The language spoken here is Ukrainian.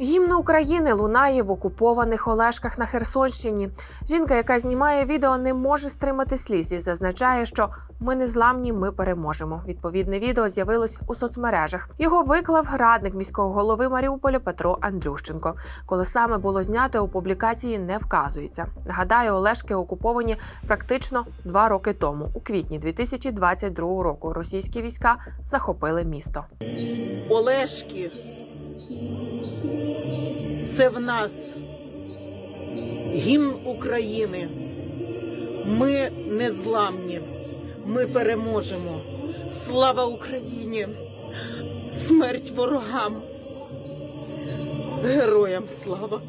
Гімн України лунає в окупованих Олешках на Херсонщині. Жінка, яка знімає відео, не може стримати сліз і зазначає, що ми не зламні, ми переможемо. Відповідне відео з'явилось у соцмережах. Його виклав радник міського голови Маріуполя Петро Андрющенко. Коли саме було знято у публікації, не вказується. Нагадаю, Олешки окуповані практично два роки тому, у квітні 2022 року. Російські війська захопили місто. Олешки. Це в нас гімн України. Ми незламні. Ми переможемо. Слава Україні! Смерть ворогам. Героям слава!